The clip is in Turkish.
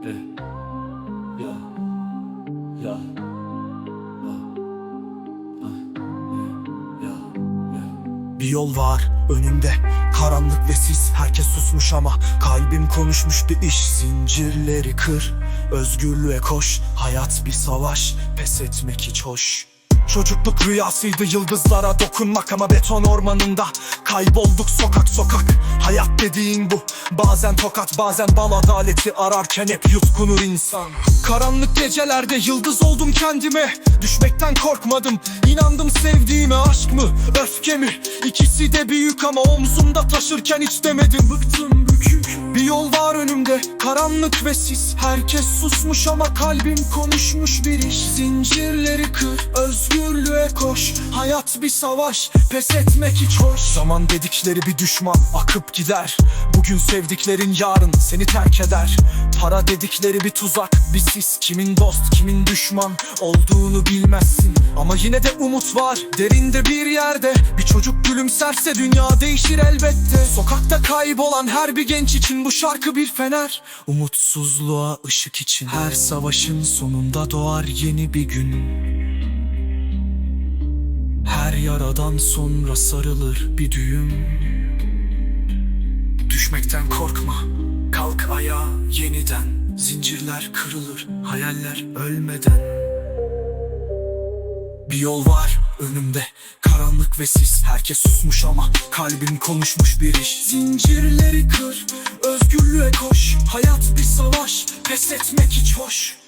Bir yol var önümde Karanlık ve sis. Herkes susmuş ama Kalbim konuşmuş bir iş. Zincirleri kır. Özgürlüğe koş. Hayat bir savaş. Pes etmek hiç hoş. Çocukluk rüyasıydı yıldızlara dokunmak ama beton ormanında Kaybolduk sokak sokak. Hayat dediğin bu. Bazen tokat bazen bal adaleti ararken hep yutkunur insan. Karanlık gecelerde yıldız oldum kendime. Düşmekten korkmadım. İnandım sevdiğime Aşk mı öfke mi? İkisi de büyük ama omzumda taşırken hiç demedim. Bıktım Bir yol var önümde karanlık ve sis. Herkes susmuş ama kalbim konuşmuş bir iş. Zincirleri kır özgürlüğe koş. Hayat bir savaş pes etmek hiç hoş. Zaman dedikleri bir düşman akıp gider. Bugün sevdiklerin yarın seni terk eder. Para dedikleri bir tuzak bir sis. Kimin dost kimin düşman olduğunu bilmezsin. Ama yine de umut var derinde bir yerde. Bir çocuk gülümserse dünya değişir elbette. Sokakta kaybolan her bir genç için bu şarkı bir fener. Umutsuzluğa ışık için Her savaşın sonunda doğar yeni bir gün. Her yaradan sonra sarılır bir düğüm. Düşmekten korkma Kalk ayağa yeniden. Zincirler kırılır Hayaller ölmeden. Bir yol var önümde. Karanlık ve sis Herkes susmuş ama Kalbim konuşmuş bir iş. Zincirleri kır Özgürlüğe koş. Hayat bir savaş Pes etmek hiç hoş